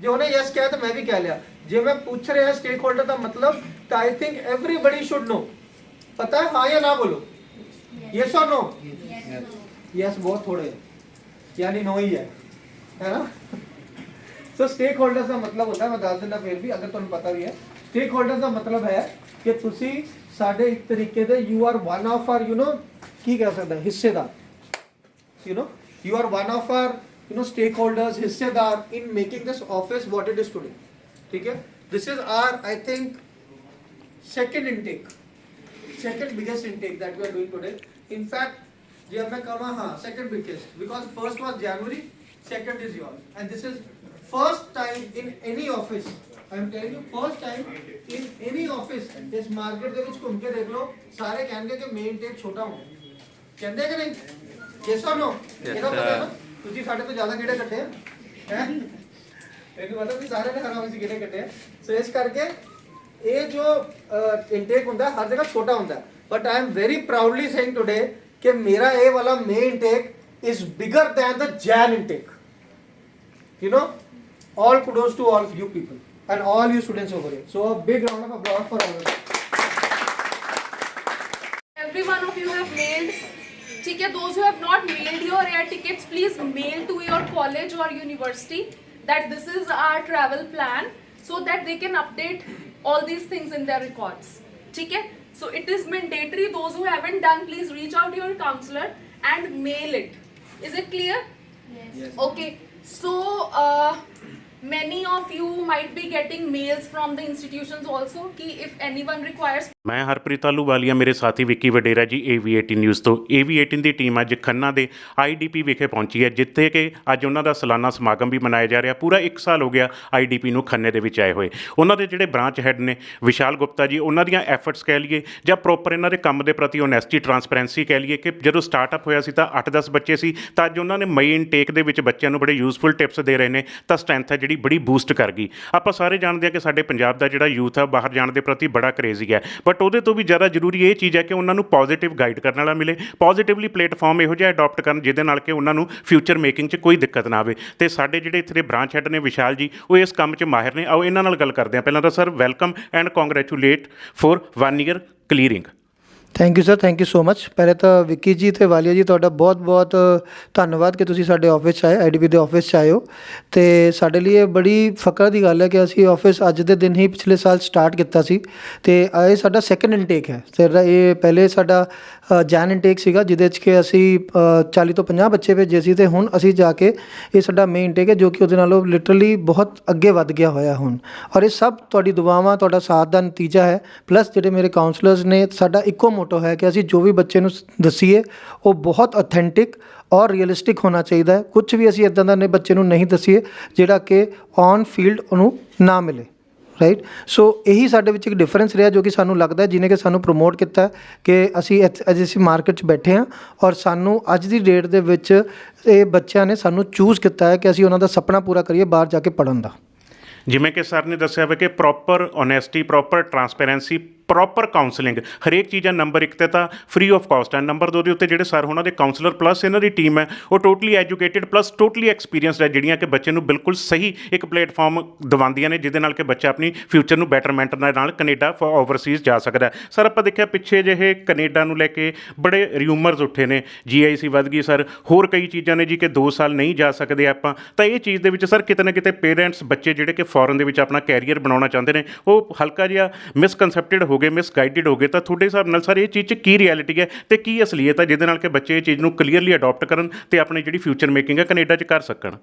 ਜੇ ਉਹਨੇ ਯੈਸ ਕਿਹਾ ਤਾਂ ਮੈਂ ਵੀ ਕਹਿ ਲਿਆ ਜੇ ਮੈਂ ਪੁੱਛ ਰਿਹਾ ਸਟੇਕ ਹੋਲਡਰ ਦਾ ਮਤਲਬ ਤਾਂ I think everybody should know पता है हाँ या ना बोलो यस और नो यस बहुत थोड़े हैं। यानी नो ही है है ना ਸੋ ਸਟੇਕ ਹੋਲਡਰਸ ਦਾ ਮਤਲਬ ਹੁੰਦਾ ਮੈਂ ਦੱਸ ਦਿੰਦਾ ਫਿਰ ਵੀ ਅਗਰ ਤੁਹਾਨੂੰ ਪਤਾ ਵੀ ਹੈ ਸਟੇਕ ਹੋਲਡਰਸ ਦਾ ਮਤਲਬ ਹੈ ਕਿ ਤੁਸੀਂ ਸਾਡੇ ਇੱਕ ਤਰੀਕੇ ਦੇ you are one of our you know ਕੀ ਕਹਿ ਸਕਦਾ ਹਿੱਸੇਦਾਰ you know you are one of our you know stakeholders hissedar in making this office what it is today ठीक है this is our i think second intake second biggest intake that we are doing today in fact जे मैं कहूँ हाँ second biggest because first was january second is yours and this is first time in any office I am telling you first time in any office ਇਸ market ਦੇ ਵਿੱਚ ਘੁੰਮ ਕੇ ਦੇਖ ਲਓ ਸਾਰੇ ਕਹਿਣਗੇ ਕਿ ਮੇਨ ਟੇਕ ਛੋਟਾ ਹੋਣਾ ਕਹਿੰਦੇ ਕਿ ਨਹੀਂ ਯੈਸ অর ਨੋ ਇਹਦਾ ਪਤਾ ਨਾ ਤੁਸੀਂ ਸਾਡੇ ਤੋਂ ਜ਼ਿਆਦਾ ਕਿਹੜੇ ਕੱਟੇ ਆ ਹੈ ਇਹਨੂੰ ਪਤਾ ਵੀ ਸਾਰੇ ਨੇ ਹਰਾਮ ਸੀ ਕਿਹੜੇ ਕੱਟੇ ਆ ਸੋ ਇਸ ਕਰਕੇ ਇਹ ਜੋ ਇਨਟੇਕ ਹੁੰਦਾ ਹੈ, ਹਰ ਜਗ੍ਹਾ ਛੋਟਾ ਹੁੰਦਾ but I am very proudly saying today ਕਿ ਮੇਰਾ ਇਹ ਵਾਲਾ main intake is bigger than the Jain intake you know all kudos to all of you people and all you students over here so a big round of applause for all of you Every one of you have mailed. ठीक है, those who have not mailed your air tickets, please mail to your college or university that this is our travel plan so that they can update all these things in their records. ठीक है, so it is mandatory. Those who haven't done, please reach out to your counselor and mail it. Is it clear? yes Okay, so uh, many of you might be getting mails from the institutions also. Ki if anyone requires ਮੈਂ ਹਰਪ੍ਰੀਤ ਆਲੂਵਾਲੀਆ ਮੇਰੇ ਸਾਥੀ ਵਿੱਕੀ ਵਡੇਰਾ ਜੀ AV18 news ਤੋਂ। AV18 ਦੀ team ਅੱਜ ਖੰਨਾ ਦੇ IDP ਵਿਖੇ ਪਹੁੰਚੀ ਹੈ, ਜਿੱਥੇ ਕਿ ਅੱਜ ਉਹਨਾਂ ਦਾ ਸਾਲਾਨਾ ਸਮਾਗਮ ਵੀ ਮਨਾਇਆ ਜਾ ਰਿਹਾ। ਪੂਰਾ 1 ਸਾਲ ਹੋ ਗਿਆ IDP ਨੂੰ ਖੰਨੇ ਦੇ ਵਿੱਚ ਆਏ ਹੋਏ। ਉਹਨਾਂ ਦੇ ਜਿਹੜੇ ਬ੍ਰਾਂਚ ਹੈੱਡ ਨੇ, ਵਿਸ਼ਾਲ ਗੁਪਤਾ ਜੀ, ਉਹਨਾਂ ਦੀਆਂ ਐਫਰਟਸ ਕਹਿ ਲਈਏ, ਜਾਂ ਪ੍ਰੋਪਰ ਇਹਨਾਂ ਦੇ ਕੰਮ ਦੇ ਪ੍ਰਤੀ ਓਨੈਸਟੀ ਟਰਾਂਸਪੈਰੈਂਸੀ ਕਹਿ ਲਈਏ ਕਿ ਜਦੋਂ ਸਟਾਰਟਅਪ ਹੋਇਆ ਸੀ ਤਾਂ 8-10 ਬੱਚੇ ਸੀ, ਤਾਂ ਅੱਜ ਉਹਨਾਂ ਨੇ ਮਈ ਇਨਟੇਕ ਦੇ ਵਿੱਚ ਬੱਚਿਆਂ ਨੂੰ ਬੜੇ ਯੂਜ਼ਫੁਲ ਟਿਪਸ ਦੇ ਰਹੇ ਨੇ, ਤਾਂ ਸਟਰੈਂਥ ਹੈ ਜਿਹੜੀ ਬੜੀ ਬੂਸਟ ਕਰ ਗਈ। ਆਪਾਂ ਸਾਰੇ ਜਾਣਦੇ ਹਾਂ ਕਿ ਸਾਡੇ ਪੰਜਾਬ ਦਾ ਜਿਹੜਾ ਯੂਥ ਆ, ਬਾਹਰ ਜਾਣ ਦੇ ਪ੍ਰਤੀ ਬੜਾ ਕਰੇਜ਼ੀ ਹੈ। ਬਟ ਉਹਦੇ ਤੋਂ ਵੀ ਜ਼ਿਆਦਾ ਜ਼ਰੂਰੀ ਇਹ ਚੀਜ਼ ਹੈ ਕਿ ਉਹਨਾਂ ਨੂੰ ਪੋਜ਼ਿਟਿਵ ਗਾਈਡ ਕਰਨ ਵਾਲਾ ਮਿਲੇ। ਪੋਜ਼ਿਟਿਵਲੀ ਪਲੇਟਫਾਰਮ ਇਹੋ ਜਿਹਾ ਅਡਾਪਟ ਕਰਨ ਜਿਹਦੇ ਨਾਲ ਕਿ ਉਹਨਾਂ ਨੂੰ ਫਿਊਚਰ ਮੇਕਿੰਗ 'ਚ ਕੋਈ ਦਿੱਕਤ ਨਾ ਆਵੇ। ਤੇ ਸਾਡੇ ਜਿਹੜੇ ਇੱਥੇ ਦੇ ਬ੍ਰਾਂਚ ਹੈਡ ਨੇ ਵਿਸ਼ਾਲ ਜੀ, ਉਹ ਇਸ ਕੰਮ 'ਚ ਮਾਹਿਰ ਨੇ। ਆਓ ਇਹਨਾਂ ਨਾਲ ਗੱਲ ਕਰਦੇ ਹਾਂ। ਪਹਿਲਾਂ ਤਾਂ sir welcome and congratulate for 1 year clearing thank you sir thank you so much ਪਹਿਲੇ ਤਾਂ ਵਿੱਕੀ ਜੀ ਤੇ ਵਾਲੀਆ ਜੀ ਤੁਹਾਡਾ ਬਹੁਤ ਬਹੁਤ ਧੰਨਵਾਦ ਕਿ ਤੁਸੀਂ ਸਾਡੇ ਆਫਿਸ 'ਚ ਆਏ ਆਈਡੀਪੀ ਦੇ ਆਫਿਸ 'ਚ ਆਇਓ ਹੋ ਤੇ ਸਾਡੇ ਲਈ ਇਹ ਬੜੀ ਫਕਰ ਦੀ ਗੱਲ ਹੈ ਕਿ ਅਸੀਂ ਆਫਿਸ ਅੱਜ ਦੇ ਦਿਨ ਹੀ ਪਿਛਲੇ ਸਾਲ ਸਟਾਰਟ ਕੀਤਾ ਸੀ ਤੇ ਇਹ ਸਾਡਾ ਸੈਕੰਡ ਇਨਟੇਕ ਹੈ ਸਾਡਾ ਇਹ ਪਹਿਲੇ ਸਾਡਾ ਜੈਨ ਇਨਟੇਕ ਸੀਗਾ ਜਿਹਦੇ 'ਚ ਕਿ ਅਸੀਂ ਅ, 40 ਤੋਂ 50 ਬੱਚੇ ਭੇਜੇ ਸੀ ਤੇ ਹੁਣ ਅਸੀਂ ਜਾ ਕੇ ਇਹ ਸਾਡਾ ਮੇਨ ਇਨਟੇਕ ਹੈ ਜੋ ਕਿ ਉਹਦੇ ਨਾਲੋਂ ਲਿਟਰਲੀ ਬਹੁਤ ਅੱਗੇ ਵੱਧ ਗਿਆ ਹੋਇਆ ਹੁਣ ਔਰ ਇਹ ਸਭ ਤੁਹਾਡੀ ਦੁਆਵਾਂ ਤੁਹਾਡਾ ਸਾਥ ਦਾ ਨਤੀਜਾ ਹੈ ਪਲੱਸ ਜਿਹੜੇ ਮੇਰੇ ਕਾਉਂਸਲਰਸ ਨੇ ਸਾਡਾ ਇੱਕੋ ਮੋਟੋ ਹੈ ਕਿ ਅਸੀਂ ਜੋ ਵੀ ਬੱਚੇ ਨੂੰ ਸ- ਦੱਸੀਏ, ਉਹ ਬਹੁਤ ਅਥੈਂਟਿਕ ਔਰ ਰੀਅਲਿਸਟਿਕ ਹੋਣਾ ਚਾਹੀਦਾ ਹੈ। ਕੁਝ ਵੀ ਅਸੀਂ ਇਦਾਂ ਦਾ ਨੇ ਬੱਚੇ ਨੂੰ ਨਹੀਂ ਦੱਸੀਏ, ਜਿਹੜਾ ਕਿ ਔਨ ਫੀਲਡ ਉਹਨੂੰ ਨਾ ਮਿਲੇ ਰਾਈਟ ਸੋ ਇਹੀ ਸਾਡੇ ਵਿੱਚ ਇੱਕ ਡਿਫਰੈਂਸ ਰਿਹਾ ਜੋ ਕਿ ਸਾਨੂੰ ਲੱਗਦਾ ਜਿਹਨੇ ਕਿ ਸਾਨੂੰ ਪ੍ਰੋਮੋਟ ਕੀਤਾ ਕਿ ਅਸੀਂ ਅੱਜ ਅਸੀਂ ਮਾਰਕੀਟ 'ਚ ਬੈਠੇ ਹਾਂ ਔਰ ਸਾਨੂੰ ਅੱਜ ਦੀ ਡੇਟ ਦੇ ਵਿੱਚ ਇਹ ਬੱਚਿਆਂ ਨੇ ਸਾਨੂੰ ਚੂਜ਼ ਕੀਤਾ ਹੈ ਕਿ ਅਸੀਂ ਉਹਨਾਂ ਦਾ ਸੁਪਨਾ ਪੂਰਾ ਕਰੀਏ ਬਾਹਰ ਜਾ ਕੇ ਪੜ੍ਹਨ ਦਾ। ਜਿਵੇਂ ਕਿ ਸਰ ਨੇ ਦੱਸਿਆ ਵਾ ਕਿ proper honesty proper transparency proper counselling ਹਰੇਕ ਚੀਜ਼ਾਂ ਨੰਬਰ 1 ਤੇ ਤਾਂ ਫ੍ਰੀ ਆਫ ਕਾਸਟ ਹੈ ਨੰਬਰ 2 ਦੇ ਉੱਤੇ ਜਿਹੜੇ ਸਰ ਉਹਨਾਂ ਦੇ ਕਾਉਂਸਲਰ ਪਲੱਸ ਇਹਨਾਂ ਦੀ ਟੀਮ ਹੈ, ਉਹ totally educated plus totally experienced ਹੈ ਜਿਹੜੀਆਂ ਕਿ ਬੱਚੇ ਨੂੰ ਬਿਲਕੁਲ ਸਹੀ ਇੱਕ ਪਲੇਟਫਾਰਮ ਦਿਵਾਉਂਦੀਆਂ ਨੇ, ਜਿਹਦੇ ਨਾਲ ਕਿ ਬੱਚਾ ਆਪਣੀ ਫਿਊਚਰ ਨੂੰ ਬੈਟਰਮੈਂਟ ਦੇ ਨਾਲ ਕੈਨੇਡਾ ਫॉर ਓਵਰਸੀਜ਼ ਜਾ ਸਕਦਾ ਹੈ। ਸਰ ਆਪਾਂ ਦੇਖਿਆ ਪਿੱਛੇ ਜਿਹੇ ਕੈਨੇਡਾ ਨੂੰ ਲੈ ਕੇ ਬੜੇ ਰਿਊਮਰਸ ਉੱਠੇ ਨੇ। ਜੀਆਈਸੀ ਵੱਧ ਗਈ ਸਰ ਹੋਰ ਕਈ ਚੀਜ਼ਾਂ ਨੇ ਜੀ ਕਿ 2 ਸਾਲ ਨਹੀਂ ਜਾ ਸਕਦੇ ਆਪਾਂ। ਤਾਂ ਇਹ ਚੀਜ਼ ਦੇ ਵਿੱਚ ਸਰ ਕਿਤੇ ਨਾ ਕਿਤੇ ਪੇਰੈਂਟਸ ਬੱਚੇ ਜਿਹੜੇ ਕਿ ਫੋਰਨ ਦੇ ਵਿੱਚ ਆਪਣਾ ਕੈਰੀਅਰ ਬਣਾਉਣਾ ਚਾਹੁੰਦੇ ਨੇ, ਉਹ ਹਲਕਾ ਜਿਹਾ ਮਿਸਕਨਸੈਪਟਡ ਹੋ ਗਏ ਮਿਸਗਾਈਡਡ ਹੋ ਗਏ, ਤਾਂ ਤੁਹਾਡੇ ਹਿਸਾਬ ਨਾਲ ਸਰ ਇਹ ਚੀਜ਼ 'ਚ ਕੀ ਰਿਐਲਿਟੀ ਹੈ ਤੇ ਕੀ ਅਸਲੀਅਤ ਹੈ ਜਿਹਦੇ ਨਾਲ ਕਿ ਬੱਚੇ ਇਹ ਚੀਜ਼ ਨੂੰ ਕਲੀਅਰਲੀ ਅਡਾਪਟ ਕਰਨ ਤੇ ਆਪਣੀ ਜਿਹੜੀ ਫਿਊਚਰ ਮੇਕਿੰਗ ਹੈ ਕੈਨੇਡਾ 'ਚ ਕਰ ਸਕਣ?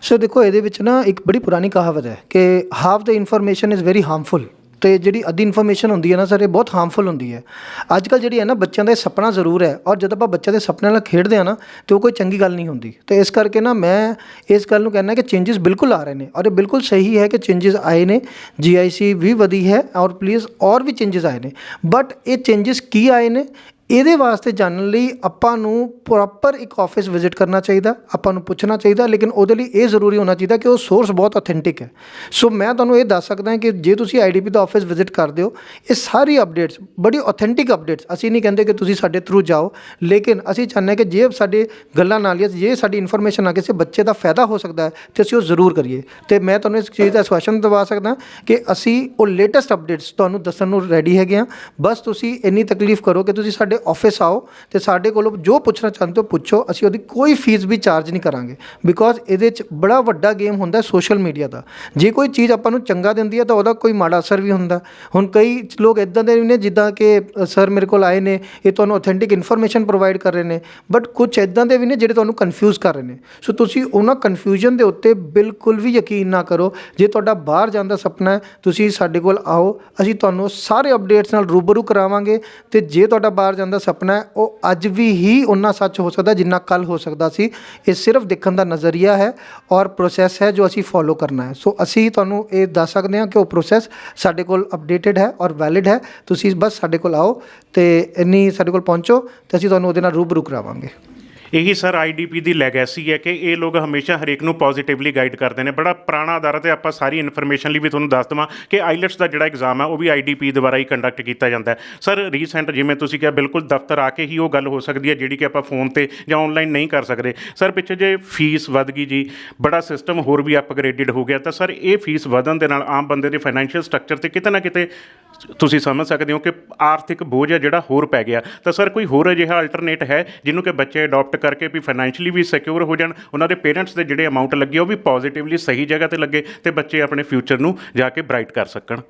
ਸੋ ਦੇਖੋ, ਇਹਦੇ ਵਿੱਚ ਨਾ ਇੱਕ ਬੜੀ ਪੁਰਾਣੀ ਕਹਾਵਤ ਹੈ ਕਿ half the information is very harmful ਤੇ ਜਿਹੜੀ ਅੱਧੀ ਇਨਫੋਰਮੇਸ਼ਨ ਹੁੰਦੀ ਹੈ ਨਾ ਸਰ ਇਹ ਬਹੁਤ ਹਾਰਮਫੁਲ ਹੁੰਦੀ ਹੈ। ਅੱਜ ਕੱਲ ਜਿਹੜੀ ਹੈ ਨਾ ਬੱਚਿਆਂ ਦਾ ਇਹ ਸੁਪਨਾ ਜ਼ਰੂਰ ਹੈ ਔਰ ਜਦੋਂ ਆਪਾਂ ਬੱਚਿਆਂ ਦੇ ਸੁਪਨਿਆਂ ਨਾਲ ਖੇਡਦੇ ਆ ਨਾ, ਤੇ ਉਹ ਕੋਈ ਚੰਗੀ ਗੱਲ ਨਹੀਂ ਹੁੰਦੀ। ਤੇ ਇਸ ਕਰਕੇ ਨਾ ਮੈਂ ਇਸ ਗੱਲ ਨੂੰ ਕਹਿੰਦਾ ਕਿ ਚੇਂਜਸ ਬਿਲਕੁਲ ਆ ਰਹੇ ਨੇ ਔਰ ਇਹ ਬਿਲਕੁਲ ਸਹੀ ਹੈ ਕਿ ਚੇਂਜਸ ਆਏ ਨੇ। ਜੀਆਈਸੀ ਵੀ ਵਧੀ ਹੈ ਔਰ ਪਲੀਜ਼ ਔਰ ਵੀ ਚੇਂਜਸ ਆਏ ਨੇ। ਬਟ ਇਹ ਚੇਂਜਸ ਕੀ ਆਏ ਨੇ? ਇਹਦੇ ਵਾਸਤੇ ਜਾਣਨ ਲਈ ਆਪਾਂ ਨੂੰ ਪ੍ਰੋਪਰ ਇੱਕ ਆਫਿਸ ਵਿਜ਼ਿਟ ਕਰਨਾ ਚਾਹੀਦਾ, ਆਪਾਂ ਨੂੰ ਪੁੱਛਣਾ ਚਾਹੀਦਾ, ਲੇਕਿਨ ਉਹਦੇ ਲਈ ਇਹ ਜ਼ਰੂਰੀ ਹੋਣਾ ਚਾਹੀਦਾ ਕਿ ਉਹ ਸੋਰਸ ਬਹੁਤ ਅਥੈਂਟਿਕ ਹੈ। ਸੋ ਮੈਂ ਤੁਹਾਨੂੰ ਇਹ ਦੱਸ ਸਕਦਾ ਕਿ ਜੇ ਤੁਸੀਂ ਆਈਡੀਪੀ ਦਾ ਆਫਿਸ ਵਿਜ਼ਿਟ ਕਰਦੇ ਹੋ, ਇਹ ਸਾਰੀ ਅਪਡੇਟਸ ਬੜੀ ਆਥੈਂਟਿਕ ਅਪਡੇਟਸ ਅਸੀਂ ਨਹੀਂ ਕਹਿੰਦੇ ਕਿ ਤੁਸੀਂ ਸਾਡੇ ਥਰੂ ਜਾਓ, ਲੇਕਿਨ ਅਸੀਂ ਚਾਹੁੰਦੇ ਹਾਂ ਕਿ ਜੇ ਸਾਡੇ ਗੱਲਾਂ ਨਾਲ ਜਾਂ ਜੇ ਸਾਡੀ ਇਨਫੋਰਮੇਸ਼ਨ ਨਾਲ ਕਿਸੇ ਬੱਚੇ ਦਾ ਫਾਇਦਾ ਹੋ ਸਕਦਾ ਹੈ, ਤੇ ਅਸੀਂ ਉਹ ਜ਼ਰੂਰ ਕਰੀਏ। ਤੇ ਮੈਂ ਤੁਹਾਨੂੰ ਇਸ ਚੀਜ਼ ਦਾ ਆਸ਼ਵਾਸਨ ਦਿਵਾ ਸਕਦਾ ਕਿ ਅਸੀਂ ਉਹ ਲੇਟੈਸਟ ਅਪਡੇਟਸ ਤੁਹਾਨੂੰ ਦੱਸਣ ਨੂੰ ਰੈਡੀ ਹੈਗੇ ਆ ਬਸ ਤੁਸੀਂ ਇੰਨੀ ਤਕਲੀਫ ਕਰੋ ਕਿ ਤੁਸੀਂ ਸਾਡੇ ਆਫਿਸ ਆਓ ਤੇ ਸਾਡੇ ਕੋਲੋਂ ਜੋ ਪੁੱਛਣਾ ਚਾਹੁੰਦੇ ਹੋ ਪੁੱਛੋ, ਅਸੀਂ ਉਹਦੀ ਕੋਈ ਫੀਸ ਵੀ ਚਾਰਜ ਨਹੀਂ ਕਰਾਂਗੇ। ਬਿਕੋਜ਼ ਇਹਦੇ 'ਚ ਬੜਾ ਵੱਡਾ ਗੇਮ ਹੁੰਦਾ ਸੋਸ਼ਲ ਮੀਡੀਆ ਦਾ। ਜੇ ਕੋਈ ਚੀਜ਼ ਆਪਾਂ ਨੂੰ ਚੰਗਾ ਦਿੰਦੀ ਹੈ ਤਾਂ ਉਹਦਾ ਕੋਈ ਮਾੜਾ ਅਸਰ ਵੀ ਹੁੰਦਾ। ਹੁਣ ਕਈ ਲੋਕ ਇਦਾਂ ਦੇ ਵੀ ਨੇ ਜਿੱਦਾਂ ਕਿ ਸਰ ਮੇਰੇ ਕੋਲ ਆਏ ਨੇ, ਇਹ ਤੁਹਾਨੂੰ ਆਥੈਂਟਿਕ ਇਨਫੋਰਮੇਸ਼ਨ ਪ੍ਰੋਵਾਈਡ ਕਰ ਰਹੇ ਨੇ। ਬਟ ਕੁਝ ਇਦਾਂ ਦੇ ਵੀ ਨੇ ਜਿਹੜੇ ਤੁਹਾਨੂੰ ਕਨਫਿਊਜ਼ ਕਰ ਰਹੇ ਨੇ। ਸੋ ਤੁਸੀਂ ਉਹਨਾਂ ਕਨਫਿਊਜ਼ਨ ਦੇ ਉੱਤੇ ਬਿਲਕੁਲ ਵੀ ਯਕੀਨ ਨਾ ਕਰੋ। ਜੇ ਤੁਹਾਡਾ ਬਾਹਰ ਜਾਣ ਦਾ ਸੁਪਨਾ ਹੈ, ਤੁਸੀਂ ਸਾਡੇ ਕੋਲ ਆਓ, ਅਸੀਂ ਤੁਹਾਨੂੰ ਸਾਰੇ ਅਪਡੇਟਸ ਨਾਲ ਰੂਬਰੂ ਕਰਾਵਾਂਗੇ ਤੇ ਜੇ ਤੁਹਾਡਾ ਬਾਹਰ ਜਾਣ ਦਾ ਸੁਪਨਾ ਹੈ, ਉਹ ਅੱਜ ਵੀ ਹੀ ਉਨਾ ਸੱਚ ਹੋ ਸਕਦਾ ਜਿੰਨਾ ਕੱਲ ਹੋ ਸਕਦਾ ਸੀ। ਇਹ ਸਿਰਫ ਦੇਖਣ ਦਾ ਨਜ਼ਰੀਆ ਹੈ ਔਰ ਪ੍ਰੋਸੈਸ ਹੈ ਜੋ ਅਸੀਂ ਫੋਲੋ ਕਰਨਾ ਹੈ। ਸੋ ਅਸੀਂ ਤੁਹਾਨੂੰ ਇਹ ਦੱਸ ਸਕਦੇ ਹਾਂ ਕਿ ਉਹ ਪ੍ਰੋਸੈਸ ਸਾਡੇ ਕੋਲ ਅਪਡੇਟਡ ਹੈ ਔਰ ਵੈਲਿਡ ਹੈ। ਤੁਸੀਂ ਬਸ ਸਾਡੇ ਕੋਲ ਆਓ ਤੇ ਇੰਨੀ ਸਾਡੇ ਕੋਲ ਪਹੁੰਚੋ ਤੇ ਅਸੀਂ ਤੁਹਾਨੂੰ ਉਹਦੇ ਨਾਲ ਰੂਬਰੂ ਕਰਾਵਾਂਗੇ। ਇਹੀ ਸਰ ਆਈਡੀਪੀ ਦੀ ਲੈਗੇਸੀ ਹੈ ਕਿ ਇਹ ਲੋਕ ਹਮੇਸ਼ਾ ਹਰੇਕ ਨੂੰ ਪੋਜ਼ਿਟਿਵਲੀ ਗਾਈਡ ਕਰਦੇ ਨੇ। ਬੜਾ ਪੁਰਾਣਾ ਆਧਾਰ ਤੇ ਆਪਾਂ ਸਾਰੀ ਇਨਫੋਰਮੇਸ਼ਨ ਲਈ ਵੀ ਤੁਹਾਨੂੰ ਦੱਸ ਦਵਾਂ ਕਿ ਆਈਲੈਟਸ ਦਾ ਜਿਹੜਾ ਐਗਜ਼ਾਮ ਹੈ, ਉਹ ਵੀ ਆਈਡੀਪੀ ਦੁਆਰਾ ਹੀ ਕੰਡਕਟ ਕੀਤਾ ਜਾਂਦਾ ਹੈ। ਸਰ ਰੀਸੈਂਟ ਜਿਵੇਂ ਤੁਸੀਂ ਕਿਹਾ, ਬਿਲਕੁਲ ਦਫ਼ਤਰ ਆ ਕੇ ਹੀ ਉਹ ਗੱਲ ਹੋ ਸਕਦੀ ਹੈ, ਜਿਹੜੀ ਕਿ ਆਪਾਂ ਫੋਨ ਤੇ ਜਾਂ ਆਨਲਾਈਨ ਨਹੀਂ ਕਰ ਸਕਦੇ। ਸਰ, ਪਿੱਛੇ ਜੇ ਫੀਸ ਵੱਧ ਗਈ ਜੀ, ਬੜਾ ਸਿਸਟਮ ਹੋਰ ਵੀ ਅਪਗ੍ਰੇਡਡ ਹੋ ਗਿਆ, ਤਾਂ ਸਰ ਇਹ ਫੀਸ ਵਧਣ ਦੇ ਨਾਲ ਆਮ ਬੰਦੇ ਦੇ ਫਾਈਨੈਂਸ਼ੀਅਲ ਸਟਰਕਚਰ ਤੇ ਕਿਤੇ ਨਾ ਕਿਤੇ ਤੁਸੀਂ ਸਮਝ ਸਕਦੇ ਹੋ ਕਿ ਆਰਥਿਕ ਬੋਝ ਹੈ ਜਿਹੜਾ ਹੋਰ ਪੈ ਗਿਆ। ਤਾਂ ਸਰ, ਕੋਈ ਹੋਰ ਅਜਿਹਾ ਅਲਟਰਨੇਟ ਹੈ, ਜਿਹਨੂੰ ਕਿ ਬੱਚੇ ਅਡਾਪਟ ਕਰਕੇ ਵੀ ਫਾਈਨੈਂਸ਼ਲੀ ਵੀ ਸਿਕਿਉਰ ਹੋ ਜਾਣ, ਉਹਨਾਂ ਦੇ ਪੇਰੈਂਟਸ ਦੇ ਜਿਹੜੇ ਅਮਾਉਂਟ ਲੱਗੇ, ਉਹ ਵੀ ਪੋਜ਼ਿਟਿਵਲੀ ਸਹੀ ਜਗ੍ਹਾ ਤੇ ਲੱਗੇ ਤੇ ਬੱਚੇ ਆਪਣੇ ਫਿਊਚਰ ਨੂੰ ਜਾ ਕੇ ਬ੍ਰਾਈਟ ਕਰ ਸਕਣ।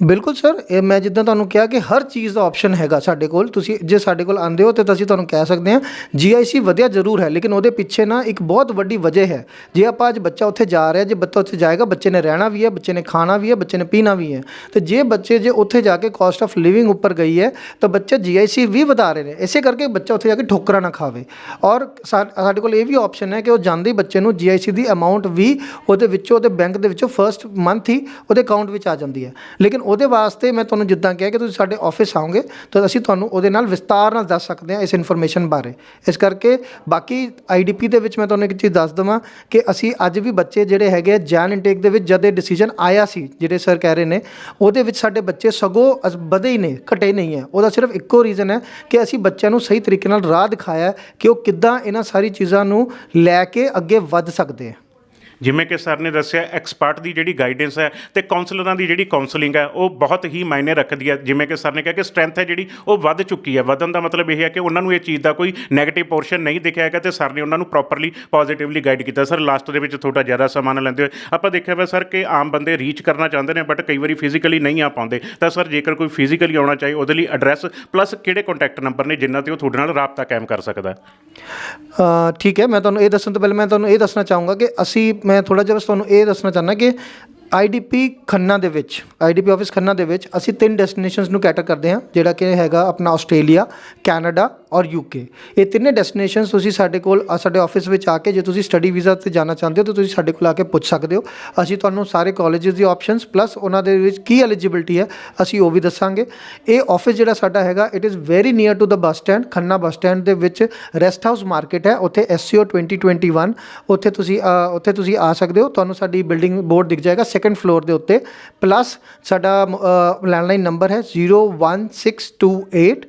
ਬਿਲਕੁਲ ਸਰ, ਇਹ ਮੈਂ ਜਿੱਦਾਂ ਤੁਹਾਨੂੰ ਕਿਹਾ ਕਿ ਹਰ ਚੀਜ਼ ਦਾ ਆਪਸ਼ਨ ਹੈਗਾ ਸਾਡੇ ਕੋਲ। ਤੁਸੀਂ ਜੇ ਸਾਡੇ ਕੋਲ ਆਂਦੇ ਹੋ ਤੇ ਤਾਂ ਅਸੀਂ ਤੁਹਾਨੂੰ ਕਹਿ ਸਕਦੇ ਹਾਂ ਜੀਆਈਸੀ ਵਧੀਆ ਜ਼ਰੂਰ ਹੈ, ਲੇਕਿਨ ਉਹਦੇ ਪਿੱਛੇ ਨਾ ਇੱਕ ਬਹੁਤ ਵੱਡੀ ਵਜ੍ਹਾ ਹੈ। ਜੇ ਆਪਾਂ ਅੱਜ ਬੱਚਾ ਉੱਥੇ ਜਾ ਰਿਹਾ, ਜੇ ਬੱਚਾ ਉੱਥੇ ਜਾਏਗਾ, ਬੱਚੇ ਨੇ ਰਹਿਣਾ ਵੀ ਹੈ, ਬੱਚੇ ਨੇ ਖਾਣਾ ਵੀ ਹੈ, ਬੱਚੇ ਨੇ ਪੀਣਾ ਵੀ ਹੈ। ਤੇ ਜੇ ਬੱਚੇ ਜੇ ਉੱਥੇ ਜਾ ਕੇ ਕਾਸਟ ਆਫ ਲਿਵਿੰਗ ਉੱਪਰ ਗਈ ਹੈ, ਤਾਂ ਬੱਚੇ ਜੀਆਈਸੀ ਵੀ ਵਧਾ ਰਹੇ ਨੇ। ਇਸੇ ਕਰਕੇ ਬੱਚਾ ਉੱਥੇ ਜਾ ਕੇ ਠੋਕਰਾਂ ਨਾ ਖਾਵੇ। ਔਰ ਸਾਡੇ ਕੋਲ ਇਹ ਵੀ ਆਪਸ਼ਨ ਹੈ ਕਿ ਉਹ ਜਾਂਦੇ ਬੱਚੇ ਨੂੰ ਜੀਆਈਸੀ ਦੀ ਅਮਾਉਂਟ ਵੀ ਉਹਦੇ ਵਿੱਚੋਂ, ਉਹਦੇ ਬੈਂਕ ਦੇ ਵਿੱਚੋਂ ਫਰਸਟ ਮੰਥ ਹੀ ਉਹਦੇ ਅਕਾਊਂਟ ਵਿੱਚ ਆ ਜਾਂਦੀ ਹੈ। ਲੇਕਿਨ ਉਹਦੇ ਵਾਸਤੇ ਮੈਂ ਤੁਹਾਨੂੰ ਜਿੱਦਾਂ ਕਿਹਾ ਕਿ ਤੁਸੀਂ ਸਾਡੇ ਆਫਿਸ ਆਓਗੇ, ਤਾਂ ਅਸੀਂ ਤੁਹਾਨੂੰ ਉਹਦੇ ਨਾਲ ਵਿਸਤਾਰ ਨਾਲ ਦੱਸ ਸਕਦੇ ਹਾਂ ਇਸ ਇਨਫੋਰਮੇਸ਼ਨ ਬਾਰੇ। ਇਸ ਕਰਕੇ ਬਾਕੀ ਆਈਡੀਪੀ ਦੇ ਵਿੱਚ ਮੈਂ ਤੁਹਾਨੂੰ ਇੱਕ ਚੀਜ਼ ਦੱਸ ਦਵਾਂ ਕਿ ਅਸੀਂ ਅੱਜ ਵੀ ਬੱਚੇ ਜਿਹੜੇ ਹੈਗੇ ਆ ਜੈਨ ਇਨਟੇਕ ਦੇ ਵਿੱਚ ਜਦ ਇਹ ਡਿਸੀਜਨ ਆਇਆ ਸੀ, ਜਿਹੜੇ ਸਰ ਕਹਿ ਰਹੇ ਨੇ, ਉਹਦੇ ਵਿੱਚ ਸਾਡੇ ਬੱਚੇ ਸਗੋਂ ਅਸ- ਵਧੇ ਹੀ ਨੇ, ਘਟੇ ਨਹੀਂ ਹੈ। ਉਹਦਾ ਸਿਰਫ ਇੱਕੋ ਰੀਜ਼ਨ ਹੈ ਕਿ ਅਸੀਂ ਬੱਚਿਆਂ ਨੂੰ ਸਹੀ ਤਰੀਕੇ ਨਾਲ ਰਾਹ ਦਿਖਾਇਆ ਕਿ ਉਹ ਕਿੱਦਾਂ ਇਹਨਾਂ ਸਾਰੀ ਚੀਜ਼ਾਂ ਨੂੰ ਲੈ ਕੇ ਅੱਗੇ ਵੱਧ ਸਕਦੇ ਆ ਜਿਵੇਂ ਕਿ ਸਰ ਨੇ ਦੱਸਿਆ ਐਕਸਪਰਟ ਦੀ ਜਿਹੜੀ ਗਾਈਡੈਂਸ ਹੈ ਤੇ ਕਾਉਂਸਲਰਾਂ ਦੀ ਜਿਹੜੀ ਕਾਉਂਸਲਿੰਗ ਹੈ, ਉਹ ਬਹੁਤ ਹੀ ਮਾਇਨੇ ਰੱਖਦੀ ਹੈ। ਜਿਵੇਂ ਕਿ ਸਰ ਨੇ ਕਿਹਾ ਕਿ ਸਟਰੈਂਥ ਹੈ ਜਿਹੜੀ, ਉਹ ਵੱਧ ਚੁੱਕੀ ਹੈ। ਵਧਣ ਦਾ ਮਤਲਬ ਇਹ ਹੈ ਕਿ ਉਹਨਾਂ ਨੂੰ ਇਹ ਚੀਜ਼ ਦਾ ਕੋਈ ਨੈਗੇਟਿਵ ਪੋਰਸ਼ਨ ਨਹੀਂ ਦਿਖਿਆ ਹੈਗਾ ਤੇ ਸਰ ਨੇ ਉਹਨਾਂ ਨੂੰ ਪ੍ਰੋਪਰਲੀ ਪੋਜ਼ਿਟਿਵਲੀ ਗਾਈਡ ਕੀਤਾ। ਸਰ ਲਾਸਟ ਦੇ ਵਿੱਚ ਥੋੜਾ ਜ਼ਿਆਦਾ ਸਮਾਂ ਨਾ ਲੈਂਦੇ ਹੋਏ, ਆਪਾਂ ਦੇਖਿਆ ਵਾ ਸਰ ਕਿ ਆਮ ਬੰਦੇ ਰੀਚ ਕਰਨਾ ਚਾਹੁੰਦੇ ਨੇ ਬਟ ਕਈ ਵਾਰੀ ਫਿਜ਼ੀਕਲੀ ਨਹੀਂ ਆ ਪਾਉਂਦੇ। ਤਾਂ ਸਰ, ਜੇਕਰ ਕੋਈ ਫਿਜ਼ੀਕਲੀ ਆਉਣਾ ਚਾਹੇ, ਉਹਦੇ ਲਈ ਐਡਰੈਸ ਪਲੱਸ ਕਿਹੜੇ ਕੰਟੈਕਟ ਨੰਬਰ ਨੇ ਜਿਨ੍ਹਾਂ ਤੇ ਉਹ ਤੁਹਾਡੇ ਨਾਲ ਰਾਬਤਾ ਕਾਇਮ ਕਰ ਸਕਦਾ ਠੀਕ ਹੈ, ਮੈਂ ਤੁਹਾਨੂੰ ਇਹ ਦੱਸਣ ਤੋਂ ਪਹਿਲਾਂ, ਮੈਂ ਤੁਹਾਨੂੰ ਇਹ ਦੱਸਣਾ ਚਾਹੂੰਗਾ ਕਿ ਅਸੀਂ ਮੈਂ ਥੋੜਾ ਜਿਹਾ ਬਸ ਤੁਹਾਨੂੰ ਇਹ ਦੱਸਣਾ ਚਾਹੁੰਦਾ ਕਿ ਆਈਡੀਪੀ ਖੰਨਾ ਦੇ ਵਿੱਚ ਆਈਡੀਪੀ ਆਫਿਸ ਖੰਨਾ ਦੇ ਵਿੱਚ ਅਸੀਂ ਤਿੰਨ ਡੈਸਟੀਨੇਸ਼ਨਸ ਨੂੰ ਕੈਟਰ ਕਰਦੇ ਹਾਂ, ਜਿਹੜਾ ਕਿ ਹੈਗਾ ਆਪਣਾ ਆਸਟ੍ਰੇਲੀਆ, ਕੈਨੇਡਾ ਔਰ ਯੂਕੇ ਇਹ ਤਿੰਨੇ ਡੈਸਟੀਨੇਸ਼ਨਸ ਤੁਸੀਂ ਸਾਡੇ ਕੋਲ ਸਾਡੇ ਆਫਿਸ ਵਿੱਚ ਆ ਕੇ ਜੇ ਤੁਸੀਂ ਸਟੱਡੀ ਵੀਜ਼ਾ ਤੇ ਜਾਣਾ ਚਾਹੁੰਦੇ ਹੋ ਤਾਂ ਤੁਸੀਂ ਸਾਡੇ ਕੋਲ ਆ ਕੇ ਪੁੱਛ ਸਕਦੇ ਹੋ। ਅਸੀਂ ਤੁਹਾਨੂੰ ਸਾਰੇ ਕਾਲਜਸ ਦੀ ਆਪਸ਼ਨਸ ਪਲੱਸ ਉਹਨਾਂ ਦੇ ਵਿੱਚ ਕੀ ਐਲੀਜੀਬਿਲਟੀ ਹੈ, ਅਸੀਂ ਉਹ ਵੀ ਦੱਸਾਂਗੇ। ਇਹ ਆਫਿਸ ਜਿਹੜਾ ਸਾਡਾ ਹੈਗਾ it is very near to the bus stand Khanna bus stand ਦੇ ਵਿੱਚ ਰੈਸਟ ਹਾਊਸ ਮਾਰਕੀਟ ਹੈ, ਉੱਥੇ ਐਸਸੀਓ 2021 ਉੱਥੇ ਤੁਸੀਂ ਉੱਥੇ ਤੁਸੀਂ ਆ ਸਕਦੇ ਹੋ, ਤੁਹਾਨੂੰ ਸਾਡੀ ਬਿਲਡਿੰਗ ਬੋਰਡ ਦਿਖ ਜਾਏਗਾ ਸੈਕੰਡ ਫਲੋਰ ਦੇ ਉੱਤੇ। ਪਲੱਸ ਸਾਡਾ ਲੈਂਡਲਾਈਨ ਨੰਬਰ ਹੈ 01628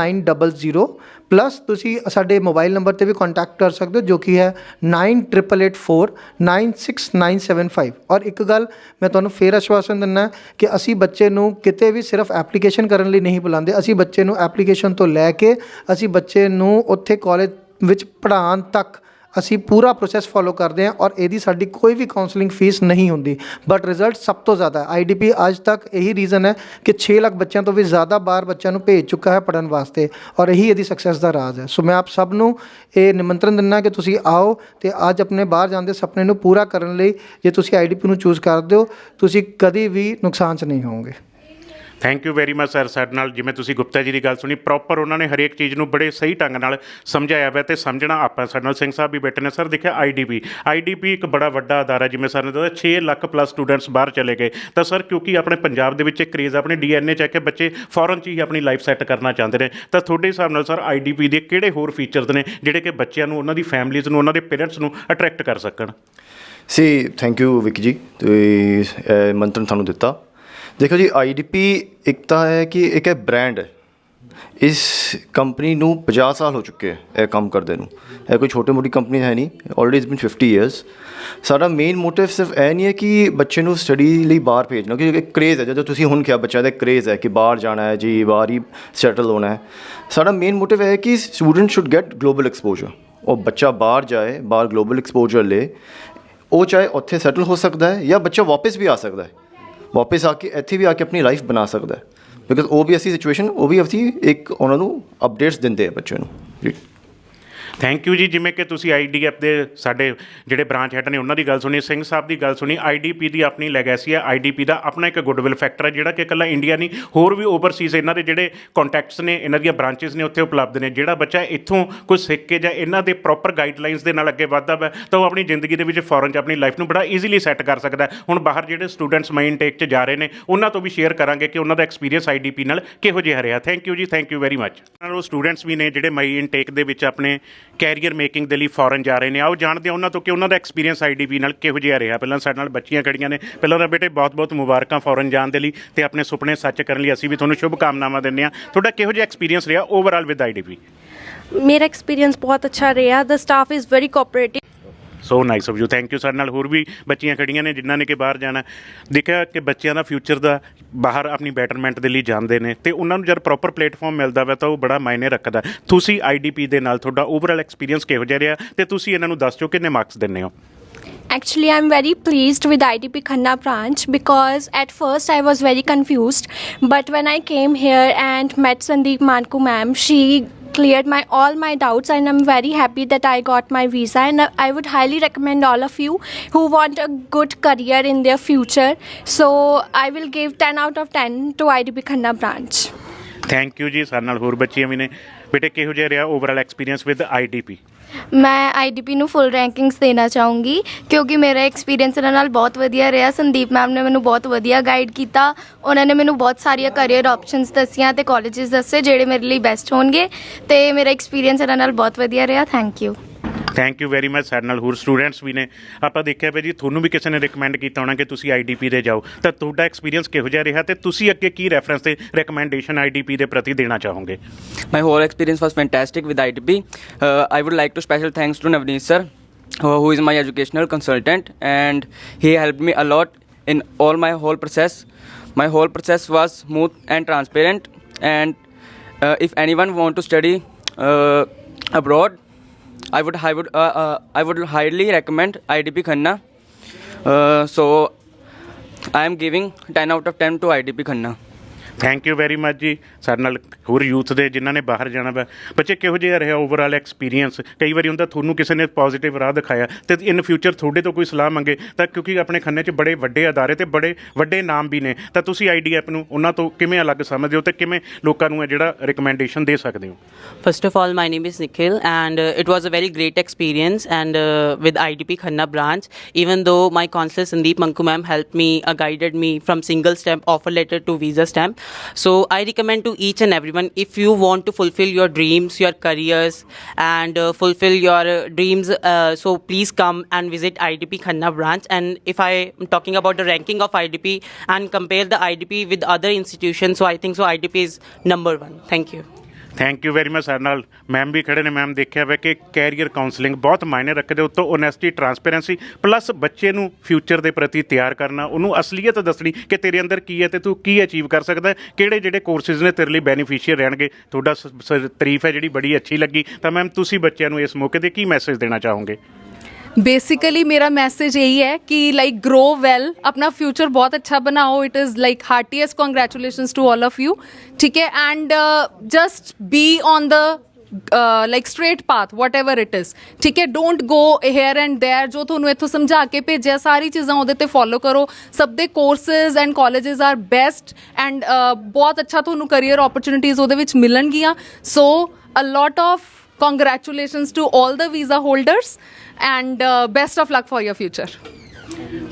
512900 ਪਲੱਸ ਤੁਸੀਂ ਸਾਡੇ ਮੋਬਾਈਲ ਨੰਬਰ ਤੇ ਵੀ ਕੰਟੈਕਟ ਕਰ ਸਕਦੇ ਹੋ ਜੋ ਕਿ ਹੈ 9884969975 ਔਰ ਇੱਕ ਗੱਲ ਮੈਂ ਤੁਹਾਨੂੰ ਫੇਰ ਆਸ਼ਵਾਸਨ ਦਿੰਦਾ ਕਿ ਅਸੀਂ ਬੱਚੇ ਨੂੰ ਕਿਤੇ ਵੀ ਸਿਰਫ ਐਪਲੀਕੇਸ਼ਨ ਕਰਨ ਲਈ ਨਹੀਂ ਬੁਲਾਉਂਦੇ ਅਸੀਂ ਬੱਚੇ ਨੂੰ ਐਪਲੀਕੇਸ਼ਨ ਤੋਂ ਲੈ ਕੇ ਅਸੀਂ ਬੱਚੇ ਨੂੰ ਉੱਥੇ ਕਾਲਜ ਵਿੱਚ ਪੜ੍ਹਾਉਣ ਤੱਕ ਅਸੀਂ ਪੂਰਾ ਪ੍ਰੋਸੈਸ ਫੋਲੋ ਕਰਦੇ ਹਾਂ ਔਰ ਇਹਦੀ ਸਾਡੀ ਕੋਈ ਵੀ ਕਾਉਂਸਲਿੰਗ ਫੀਸ ਨਹੀਂ ਹੁੰਦੀ। ਬਟ ਰਿਜ਼ਲਟ ਸਭ ਤੋਂ ਜ਼ਿਆਦਾ ਆਈਡੀਪੀ ਅੱਜ ਤੱਕ ਇਹੀ ਰੀਜ਼ਨ ਹੈ ਕਿ 6 ਲੱਖ ਬੱਚਿਆਂ ਤੋਂ ਵੀ ਜ਼ਿਆਦਾ ਬਾਹਰ ਬੱਚਿਆਂ ਨੂੰ ਭੇਜ ਚੁੱਕਾ ਹੈ ਪੜਨ ਵਾਸਤੇ ਔਰ ਇਹੀ ਇਹਦੀ ਸਕਸੈਸ ਦਾ ਰਾਜ਼ ਹੈ। ਸੋ ਮੈਂ ਆਪ ਸਭ ਨੂੰ ਇਹ ਨਿਮੰਤਰਣ ਦਿੰਦਾ ਕਿ ਤੁਸੀਂ ਆਓ ਤੇ ਅੱਜ ਆਪਣੇ ਬਾਹਰ ਜਾਣ ਦੇ ਸੁਪਨੇ ਨੂੰ ਪੂਰਾ ਕਰਨ ਲਈ ਜੇ ਤੁਸੀਂ ਆਈਡੀਪੀ ਨੂੰ ਚੂਜ਼ ਕਰਦੇ ਹੋ, ਤੁਸੀਂ ਕਦੀ ਵੀ ਨੁਕਸਾਨ 'ਚ ਨਹੀਂ ਹੋਵੋਗੇ। Thank you very much sir ਸਾਡੇ ਨਾਲ, ਜਿਵੇਂ ਤੁਸੀਂ ਗੁਪਤਾ ਜੀ ਦੀ ਗੱਲ ਸੁਣੀ ਪ੍ਰੋਪਰ ਉਹਨਾਂ ਨੇ ਹਰੇਕ ਚੀਜ਼ ਨੂੰ ਬੜੇ ਸਹੀ ਢੰਗ ਨਾਲ ਸਮਝਾਇਆ ਹੋਇਆ ਤੇ ਸਮਝਣਾ ਆਪਾਂ ਸਾਡੇ ਨਾਲ, ਸਿੰਘ ਸਾਹਿਬ ਵੀ ਬੈਠੇ ਨੇ। ਸਰ ਦੇਖਿਆ ਆਈਡੀਪੀ ਆਈਡੀਪੀ ਇੱਕ ਬੜਾ ਵੱਡਾ ਅਦਾਰਾ, ਜਿਵੇਂ ਸਰ ਨੇ ਦੱਸਿਆ 6 ਲੱਖ ਪਲੱਸ ਸਟੂਡੈਂਟਸ ਬਾਹਰ ਚਲੇ ਗਏ। ਤਾਂ ਸਰ ਕਿਉਂਕਿ ਆਪਣੇ ਪੰਜਾਬ ਦੇ ਵਿੱਚ ਇੱਕ ਕ੍ਰੇਜ਼ ਆਪਣੇ ਡੀਐਨਏ ਚ ਹੈ ਕਿ ਬੱਚੇ ਫੌਰਨ ਚ ਹੀ ਆਪਣੀ ਲਾਈਫ ਸੈੱਟ ਕਰਨਾ ਚਾਹੁੰਦੇ ਨੇ। ਤਾਂ ਤੁਹਾਡੇ ਹਿਸਾਬ ਨਾਲ ਸਰ ਆਈਡੀਪੀ ਦੇ ਕਿਹੜੇ ਹੋਰ ਫੀਚਰਸ ਨੇ, ਜਿਹੜੇ ਕਿ ਬੱਚਿਆਂ ਨੂੰ, ਉਹਨਾਂ ਦੀ ਫੈਮਲੀਜ਼ ਨੂੰ, ਉਹਨਾਂ ਦੇ ਪੇਰੈਂਟਸ ਨੂੰ ਅਟਰੈਕਟ ਕਰ ਸਕਣ? ਸੀ ਥੈਂਕ ਯੂ ਵਿਕ ਜੀ, ਤੁਸੀਂ ਇਹ ਮੰਤਨ ਸਾਨੂੰ ਦਿੱਤਾ। ਦੇਖੋ ਜੀ ਆਈਡੀਪੀ ਇੱਕ ਤਾਂ ਹੈ ਕਿ ਇੱਕ ਹੈ ਬ੍ਰਾਂਡ ਹੈ। ਇਸ ਕੰਪਨੀ ਨੂੰ 50 ਸਾਲ ਹੋ ਚੁੱਕੇ ਹੈ ਇਹ ਕੰਮ ਕਰਦੇ ਨੂੰ। ਇਹ ਕੋਈ ਛੋਟੀ ਮੋਟੀ ਕੰਪਨੀ ਹੈ ਨਹੀਂ ਆਲਰੇਡੀ ਇਟਸ ਬੀਨ 50 ਇਅਰਸ ਸਾਡਾ ਮੇਨ ਮੋਟਿਵ ਸਿਰਫ ਇਹ ਨਹੀਂ ਹੈ ਕਿ ਬੱਚੇ ਨੂੰ ਸਟੱਡੀ ਲਈ ਬਾਹਰ ਭੇਜਣਾ, ਕਿਉਂਕਿ ਇੱਕ ਕ੍ਰੇਜ਼ ਹੈ, ਜਦੋਂ ਤੁਸੀਂ ਹੁਣ ਕਿਹਾ ਬੱਚਾ ਦਾ ਕ੍ਰੇਜ਼ ਹੈ ਕਿ ਬਾਹਰ ਜਾਣਾ ਹੈ, ਜੀ, ਬਾਹਰ ਹੀ ਸੈਟਲ ਹੋਣਾ ਹੈ। ਸਾਡਾ ਮੇਨ ਮੋਟਿਵ ਹੈ ਕਿ student should get global exposure ਉਹ ਬੱਚਾ ਬਾਹਰ ਜਾਏ, ਬਾਹਰ ਗਲੋਬਲ ਐਕਸਪੋਜ਼ਰ ਲੇ, ਉਹ ਚਾਹੇ ਉੱਥੇ ਸੈਟਲ ਹੋ ਸਕਦਾ ਹੈ ਜਾਂ ਬੱਚਾ ਵਾਪਸ ਵੀ ਆ ਸਕਦਾ ਹੈ। ਵਾਪਸ ਆ ਕੇ, ਇੱਥੇ ਵੀ ਆ ਕੇ ਆਪਣੀ ਲਾਈਫ ਬਣਾ ਸਕਦਾ ਹੈ। ਬਿਕਾਜ਼ ਉਹ ਵੀ ਅਸੀਂ ਸਿਚੁਏਸ਼ਨ ਉਹ ਵੀ ਅਸੀਂ ਇੱਕ ਉਹਨਾਂ ਨੂੰ ਅਪਡੇਟਸ ਦਿੰਦੇ ਆ ਬੱਚੇ ਨੂੰ। ਜੀ ਥੈਂਕ ਯੂ ਜੀ, ਜਿਵੇਂ ਕਿ ਤੁਸੀਂ ਆਈਡੀਐਫ ਦੇ ਸਾਡੇ ਜਿਹੜੇ ਬ੍ਰਾਂਚ ਹੈਡ ਨੇ, ਉਹਨਾਂ ਦੀ ਗੱਲ ਸੁਣੀ, ਸਿੰਘ ਸਾਹਿਬ ਦੀ ਗੱਲ ਸੁਣੀ ਆਈਡੀਪੀ ਦੀ ਆਪਣੀ ਲੈਗੇਸੀ ਹੈ ਆਈਡੀਪੀ ਦਾ ਆਪਣਾ ਇੱਕ ਗੁੱਡਵਿਲ ਫੈਕਟਰ ਹੈ, ਜਿਹੜਾ ਕਿ ਇਕੱਲਾ ਇੰਡੀਆ ਨਹੀਂ, ਹੋਰ ਵੀ ਓਵਰਸੀਜ਼ ਇਹਨਾਂ ਦੇ ਜਿਹੜੇ ਕੰਟੈਕਟਸ ਨੇ, ਇਹਨਾਂ ਦੀਆਂ ਬ੍ਰਾਂਚਸ ਨੇ, ਉੱਥੇ ਉਪਲਬਧ ਨੇ, ਜਿਹੜਾ ਬੱਚਾ ਇੱਥੋਂ ਕੁਝ ਸਿੱਖ ਕੇ ਜਾਂ ਇਹਨਾਂ ਦੇ ਪ੍ਰੋਪਰ ਗਾਈਡਲਾਈਨਸ ਦੇ ਨਾਲ ਅੱਗੇ ਵੱਧਦਾ ਹੈ ਤਾਂ ਉਹ ਆਪਣੀ ਜ਼ਿੰਦਗੀ ਦੇ ਵਿੱਚ ਫੋਰਨ 'ਚ ਆਪਣੀ ਲਾਈਫ ਨੂੰ ਬੜਾ ਈਜ਼ੀਲੀ ਸੈੱਟ ਕਰ ਸਕਦਾ ਹੁਣ ਬਾਹਰ ਜਿਹੜੇ ਸਟੂਡੈਂਟਸ ਮਾਈ ਇਨਟੇਕ 'ਚ ਜਾ ਰਹੇ ਨੇ, ਉਹਨਾਂ ਤੋਂ ਵੀ ਸ਼ੇਅਰ ਕਰਾਂਗੇ ਕਿ ਉਹਨਾਂ ਦਾ ਐਕਸਪੀਰੀਅੰਸ ਆਈਡੀਪੀ ਨਾਲ ਕਿਹੋ ਜਿਹਾ ਰਿਹਾ। ਥੈਂਕ ਯੂ ਜੀ ਥੈਂਕ ਯੂ ਵੈਰੀ ਮੱਚ ਨਾਲ ਉਹ ਸਟੂਡੈਂਟਸ ਵੀ ਨੇ, ਜਿਹੜੇ ਮਾਈ ਇਨਟੇਕ ਦੇ ਵਿੱਚ ਆਪਣੇ ਕੈਰੀਅਰ ਮੇਕਿੰਗ ਦੇ ਲਈ ਫੋਰਨ ਜਾ ਰਹੇ ਨੇ। ਆਓ ਜਾਣਦੇ ਹਾਂ ਉਹਨਾਂ ਤੋਂ ਕਿ ਉਹਨਾਂ ਦਾ ਐਕਸਪੀਰੀਅੰਸ ਆਈਡੀਪੀ ਨਾਲ ਕਿਹੋ ਜਿਹਾ ਰਿਹਾ। ਪਹਿਲਾਂ ਸਾਡੇ ਨਾਲ ਬੱਚੀਆਂ ਖੜੀਆਂ ਨੇ। ਪਹਿਲਾਂ ਤਾਂ ਬੇਟੇ ਬਹੁਤ-ਬਹੁਤ ਮੁਬਾਰਕਾਂ ਫੋਰਨ ਜਾਣ ਦੇ ਲਈ ਤੇ ਆਪਣੇ ਸੁਪਨੇ ਸੱਚ ਕਰਨ ਲਈ। ਅਸੀਂ ਵੀ ਤੁਹਾਨੂੰ ਸ਼ੁਭ ਕਾਮਨਾਵਾਂ ਦਿੰਦੇ ਹਾਂ। ਤੁਹਾਡਾ ਕਿਹੋ ਜਿਹਾ ਐਕਸਪੀਰੀਅੰਸ ਰਿਹਾ ਓਵਰਆਲ ਵਿਦ ਆਈਡੀਪੀ ਮੇਰਾ ਐਕਸਪੀਰੀਅੰਸ ਬਹੁਤ ਅੱਛਾ ਰਿਹਾ। The staff is very cooperative so nice of you thank you ਸਾਡੇ ਨਾਲ ਹੋਰ ਵੀ ਬੱਚੀਆਂ ਖੜੀਆਂ ਨੇ ਜਿਨ੍ਹਾਂ ਨੇ ਕਿ ਬਾਹਰ ਜਾਣਾ। ਦੇਖਿਆ ਕਿ ਬੱਚਿਆਂ ਦਾ ਫਿਊਚਰ ਦਾ ਬਾਹਰ ਆਪਣੀ ਬੈਟਰਮੈਂਟ ਦੇ ਲਈ ਜਾਂਦੇ ਨੇ। ਤੇ ਉਹਨਾਂ ਨੂੰ ਜਦ ਪ੍ਰੋਪਰ ਪਲੇਟਫਾਰਮ ਮਿਲਦਾ ਵਾ ਤਾਂ ਉਹ ਬੜਾ ਮਾਇਨੇ ਰੱਖਦਾ। ਤੁਸੀਂ ਆਈਡੀਪੀ ਦੇ ਨਾਲ ਤੁਹਾਡਾ ਓਵਰਆਲ ਐਕਸਪੀਰੀਅੰਸ ਕਿਹੋ ਜਿਹਾ ਰਿਹਾ? ਤੇ ਤੁਸੀਂ ਇਹਨਾਂ ਨੂੰ ਦੱਸ ਦਿਓ ਕਿੰਨੇ ਮਾਰਕਸ ਦਿੰਦੇ ਹੋ? Actually, I'm very pleased with ITP Khanna branch because at first I was very confused. But when I came here and met Sandeep Manku ma'am, she cleared my all my doubts and I'm very happy that I got my visa and I would highly recommend all of you who want a good career in their future. So I will give 10 out of 10 to ITP Khanna branch. Thank you ਜੀ ਸਾਡੇ ਨਾਲ ਹੋਰ ਬੱਚੀਆਂ ਵੀ ਨੇ ਬੇਟੇ ਕਿਹੋ ਜਿਹਾ ਰਿਹਾ ਓਵਰਆਲ ਐਕਸਪੀਰੀਅੰਸ ਵਿਦ ਆਈਡੀਪੀ ਮੈਂ ਆਈਡੀਪੀ ਨੂੰ ਫੁੱਲ ਰੈਂਕਿੰਗਸ ਦੇਣਾ ਚਾਹੂੰਗੀ, ਕਿਉਂਕਿ ਮੇਰਾ ਐਕਸਪੀਰੀਅੰਸ ਇਹਨਾਂ ਨਾਲ ਬਹੁਤ ਵਧੀਆ ਰਿਹਾ। ਸੰਦੀਪ ਮੈਮ ਨੇ ਮੈਨੂੰ ਬਹੁਤ ਵਧੀਆ ਗਾਈਡ ਕੀਤਾ। ਉਹਨਾਂ ਨੇ ਮੈਨੂੰ ਬਹੁਤ ਸਾਰੀਆਂ ਕੈਰੀਅਰ ਆਪਸ਼ਨਸ ਦੱਸੀਆਂ ਤੇ ਕਾਲਜਸ ਦੱਸੇ, ਜਿਹੜੇ ਮੇਰੇ ਲਈ ਬੈਸਟ ਹੋਣਗੇ। ਤੇ ਮੇਰਾ ਐਕਸਪੀਰੀਅੰਸ ਇਹਨਾਂ ਨਾਲ ਬਹੁਤ ਵਧੀਆ ਰਿਹਾ। Thank you thank you very much ਸਾਡੇ ਨਾਲ ਹੋਰ ਸਟੂਡੈਂਟਸ ਵੀ ਨੇ ਆਪਾਂ ਦੇਖਿਆ ਵੀ ਜੀ ਤੁਹਾਨੂੰ ਵੀ ਕਿਸੇ ਨੇ ਰეკਮੈਂਡ ਕੀਤਾ ਹੋਣਾ ਕਿ ਤੁਸੀਂ ਆਈਡੀਪੀ ਦੇ ਜਾਓ ਤਾਂ ਤੁਹਾਡਾ ਐਕਸਪੀਰੀਅੰਸ ਕਿਹੋ ਜਿਹਾ ਰਿਹਾ ਤੇ ਤੁਸੀਂ ਅੱਗੇ ਕੀ ਰੈਫਰੈਂਸ ਤੇ ਰეკਮੈਂਡੇਸ਼ਨ ਆਈਡੀਪੀ ਦੇ ਪ੍ਰਤੀ ਦੇਣਾ ਚਾਹੋਗੇ My whole experience was fantastic with IDB. Uh, I would like to special thanks to Navneet sir, who who is my educational consultant, and he helped me a lot in all my whole process. My whole process was smooth and transparent. And uh, if anyone want to study uh, abroad, I would I would uh, uh, I would highly recommend IDP Khanna. Uh, so I am giving 10 out of 10 to IDP Khanna. Thank you very much ਜੀ ਸਾਡੇ ਨਾਲ ਹੋਰ youth ਦੇ ਜਿਨ੍ਹਾਂ ਨੇ ਬਾਹਰ ਜਾਣਾ ਵਾ ਬੱਚੇ ਕਿਹੋ ਜਿਹਾ ਰਿਹਾ ਓਵਰਆਲ ਐਕਸਪੀਰੀਅੰਸ ਕਈ ਵਾਰੀ ਹੁੰਦਾ ਤੁਹਾਨੂੰ ਕਿਸੇ ਨੇ ਪੋਜ਼ਿਟਿਵ ਰਾਹ ਦਿਖਾਇਆ ਤੇ ਇਨ ਫਿਊਚਰ ਤੁਹਾਡੇ ਤੋਂ ਕੋਈ ਸਲਾਹ ਮੰਗੇ ਤਾਂ ਕਿਉਂਕਿ ਆਪਣੇ ਖੰਨੇ 'ਚ ਬੜੇ ਵੱਡੇ ਅਦਾਰੇ ਤੇ ਬੜੇ ਵੱਡੇ ਨਾਮ ਵੀ ਨੇ ਤਾਂ ਤੁਸੀਂ ਆਈਡੀਐਫ ਨੂੰ ਉਹਨਾਂ ਤੋਂ ਕਿਵੇਂ ਅਲੱਗ ਸਮਝਦੇ ਹੋ ਤੇ ਕਿਵੇਂ ਲੋਕਾਂ ਨੂੰ ਇਹ ਜਿਹੜਾ ਰეკਮੈਂਡੇਸ਼ਨ ਦੇ ਸਕਦੇ ਹੋ first of all my name is Nikhil and it was a very great experience and with IDP Khanna branch even though my counsellor Sandeep Manku ma'am help me a guided me from single stamp offer letter to visa stamp So I recommend to each and everyone if you want to fulfill your dreams, your careers, and uh, fulfill your uh, dreams. Uh, so please come and visit IDP Khanna branch. And if I am talking about the ranking of IDP and compare the IDP with other institutions, so I think so IDP is number one. Thank you. Thank you very much ਸਾਡੇ ਨਾਲ ma'am ਵੀ ਖੜੇ ਨੇ। Ma'am ਦੇਖਿਆ ਵਾ ਕਿ career counselling ਬਹੁਤ ਮਾਇਨੇ ਰੱਖਦੇ ਉੱਤੋਂ ਓਨੈਸਟੀ ਟਰਾਂਸਪੇਰੈਂਸੀ ਪਲੱਸ ਬੱਚੇ ਨੂੰ ਫਿਊਚਰ ਦੇ ਪ੍ਰਤੀ ਤਿਆਰ ਕਰਨਾ, ਉਹਨੂੰ ਅਸਲੀਅਤ ਦੱਸਣੀ ਕਿ ਤੇਰੇ ਅੰਦਰ ਕੀ ਹੈ ਤੇ ਤੂੰ ਕੀ ਅਚੀਵ ਕਰ ਸਕਦਾ ਕਿਹੜੇ ਜਿਹੜੇ ਕੋਰਸਿਸ ਨੇ ਤੇਰੇ ਲਈ ਬੈਨੀਫੀਸ਼ੀਅਲ ਰਹਿਣਗੇ। ਤੁਹਾਡਾ ਸ- ਸ- ਤਾਰੀਫ ਹੈ ਜਿਹੜੀ ਬੜੀ ਅੱਛੀ ਲੱਗੀ। ਤਾਂ ਮੈਮ ਤੁਸੀਂ ਬੱਚਿਆਂ ਨੂੰ ਇਸ ਮੌਕੇ ਤੇ ਕੀ ਮੈਸੇਜ ਦੇਣਾ ਚਾਹੋਗੇ? बेसिकली मेरा मैसेज यही है कि लाइक ग्रो वेल अपना फ्यूचर बहुत अच्छा बनाओ it is like heartiest congratulation to all of you ठीक है and just be on the like straight path whatever it is ਠੀਕ ਹੈ don't go here and there ਜੋ ਤੁਹਾਨੂੰ ਇੱਥੋਂ ਸਮਝਾ ਕੇ ਭੇਜਿਆ ਸਾਰੀ ਚੀਜ਼ਾਂ ਉਹਦੇ ਤੇ ਫੋਲੋ ਕਰੋ ਸਭ ਦੇ courses and colleges are best and ਬਹੁਤ ਅੱਛਾ ਤੁਹਾਨੂੰ ਕੈਰੀਅਰ ਓਪਰਚੁਨਿਟੀਜ਼ ਉਹਦੇ ਵਿੱਚ ਮਿਲਣਗੀਆਂ so a lot of congratulations to all the visa holders and uh, best of luck for your future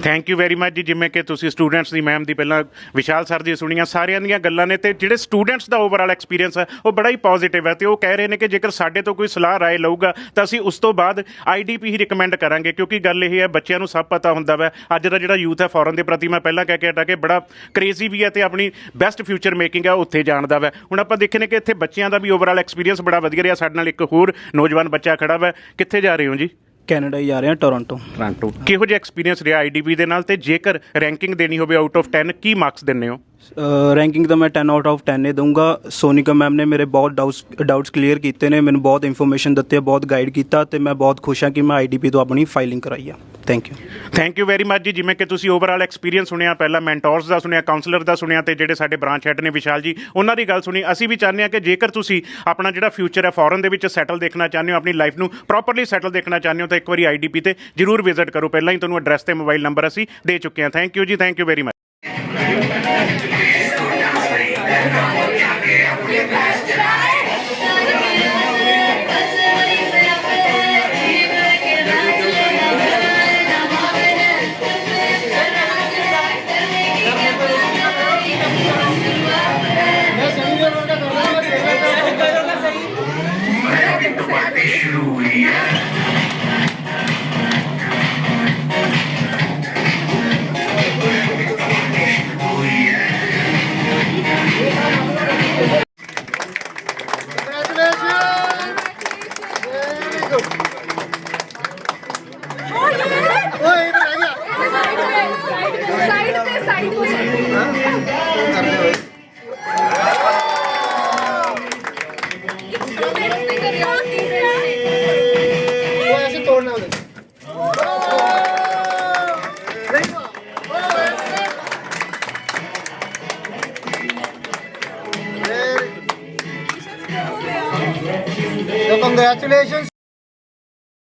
thank you very much ਜੀ, ਜਿਵੇਂ ਕਿ ਤੁਸੀਂ ਸਟੂਡੈਂਟਸ ਦੀ ਮੈਮ ਦੀ ਪਹਿਲਾਂ ਵਿਸ਼ਾਲ ਸਰ ਦੀ ਸੁਣੀਆਂ, ਸਾਰਿਆਂ ਦੀਆਂ ਗੱਲਾਂ ਨੇ ਤੇ ਜਿਹੜੇ ਸਟੂਡੈਂਟਸ ਦਾ ਓਵਰਆਲ ਐਕਸਪੀਰੀਅੰਸ ਹੈ ਉਹ ਬੜਾ ਹੀ ਪੋਜ਼ਿਟਿਵ ਹੈ ਤੇ ਉਹ ਕਹਿ ਰਹੇ ਨੇ ਕਿ ਜੇਕਰ ਸਾਡੇ ਤੋਂ ਕੋਈ ਸਲਾਹ ਰਾਏ ਲਊਗਾ, ਤਾਂ ਅਸੀਂ ਉਸ ਤੋਂ ਬਾਅਦ ਆਈਡੀਪੀ ਹੀ ਰਿਕਮੈਂਡ ਕਰਾਂਗੇ, ਕਿਉਂਕਿ ਗੱਲ ਇਹ ਹੈ, ਬੱਚਿਆਂ ਨੂੰ ਸਭ ਪਤਾ ਹੁੰਦਾ ਵਾ। ਅੱਜ ਦਾ ਜਿਹੜਾ ਯੂਥ ਹੈ ਫੋਰਨ ਦੇ ਪ੍ਰਤੀ ਮੈਂ ਪਹਿਲਾਂ ਕਹਿ ਕੇ ਹਟਾ ਕਿ ਬੜਾ ਕ੍ਰੇਜ਼ੀ ਵੀ ਹੈ ਤੇ ਆਪਣੀ ਬੈਸਟ ਫਿਊਚਰ ਮੇਕਿੰਗ ਹੈ ਉੱਥੇ ਜਾਣਦਾ ਵਾ। ਹੁਣ ਆਪਾਂ ਦੇਖੇ ਨੇ ਕਿ ਇੱਥੇ ਬੱਚਿਆਂ ਦਾ ਵੀ ਓਵਰਆਲ ਐਕਸਪੀਰੀਅੰਸ ਬੜਾ ਵਧੀਆ ਰਿਹਾ, ਸਾਡੇ ਨਾਲ ਇੱਕ ਹੋਰ ਨੌਜਵਾਨ ਬੱਚਾ ਖੜਾ ਵਾ। ਕਿੱਥੇ ਜਾ ਰਹੇ ਹੋ ਜੀ? ਕੈਨੇਡਾ ਹੀ ਜਾ ਰਹੇ ਹਾਂ ਟੋਰਾਂਟੋ। ਟੋਰਾਂਟੋ। ਕਿਹੋ ਜਿਹਾ ਐਕਸਪੀਰੀਅੰਸ ਰਿਹਾ ਆਈਡੀਪੀ ਦੇ ਨਾਲ ਤੇ ਜੇਕਰ ਰੈਂਕਿੰਗ ਦੇਣੀ ਹੋਵੇ ਆਊਟ ਆਫ 10 ਕੀ ਮਾਰਕਸ ਦਿੰਨੇ ਹੋ? ਰੈਂਕਿੰਗ ਤਾਂ ਮੈਂ 10 ਆਊਟ ਆਫ 10 ਹੀ ਦਊਂਗਾ। ਸੋਨੀਕਾ ਮੈਮ ਨੇ ਮੇਰੇ ਬਹੁਤ ਡਾਊਟਸ ਡਾਊਟਸ ਕਲੀਅਰ ਕੀਤੇ ਨੇ, ਮੈਨੂੰ ਬਹੁਤ ਇਨਫੋਰਮੇਸ਼ਨ ਦਿੱਤੀ ਹੈ, ਬਹੁਤ ਗਾਈਡ ਕੀਤਾ ਤੇ ਮੈਂ ਬਹੁਤ ਖੁਸ਼ ਹਾਂ ਕਿ ਮੈਂ ਆਈਡੀਪੀ ਤੋਂ ਆਪਣੀ ਫਾਈਲਿੰਗ ਕਰਾਈ ਆ। Thank you thank you very much ਜੀ, ਜਿਵੇਂ ਕਿ ਤੁਸੀਂ ਓਵਰਆਲ ਐਕਸਪੀਰੀਅੰਸ ਸੁਣਿਆ, ਪਹਿਲਾਂ ਮੈਂਟੋਰਸ ਦਾ ਸੁਣਿਆ ਕਾਉਂਸਲਰ ਦਾ ਸੁਣਿਆ ਤੇ ਜਿਹੜੇ ਸਾਡੇ ਬ੍ਰਾਂਚ ਹੈਡ ਨੇ ਵਿਸ਼ਾਲ ਜੀ, ਉਹਨਾਂ ਦੀ ਗੱਲ ਸੁਣੀ। ਅਸੀਂ ਵੀ ਚਾਹੁੰਦੇ ਹਾਂ ਕਿ ਜੇਕਰ ਤੁਸੀਂ ਆਪਣਾ ਜਿਹੜਾ ਫਿਊਚਰ ਹੈ ਫੋਰਨ ਦੇ ਵਿੱਚ ਸੈਟਲ ਦੇਖਣਾ ਚਾਹੁੰਦੇ ਹੋ, ਆਪਣੀ ਲਾਈਫ ਨੂੰ ਪ੍ਰੋਪਰਲੀ ਸੈਟਲ ਦੇਖਣਾ ਚਾਹੁੰਦੇ ਹੋ, ਤਾਂ ਇੱਕ ਵਾਰੀ ਆਈਡੀਪੀ ਤੇ ਜਰੂਰ ਵਿਜ਼ਿਟ ਕਰੋ। ਪਹਿਲਾਂ ਹੀ ਤੁਹਾਨੂੰ ਐਡਰੈਸ ਤੇ ਮੋਬਾਈਲ ਨੰਬਰ ਅਸੀਂ ਦੇ ਚੁੱਕੇ ਹਾਂ। ਥੈਂਕ ਯੂ ਜੀ ਥੈਂਕ ਯੂ ਵੈਰੀ ਮੱਚ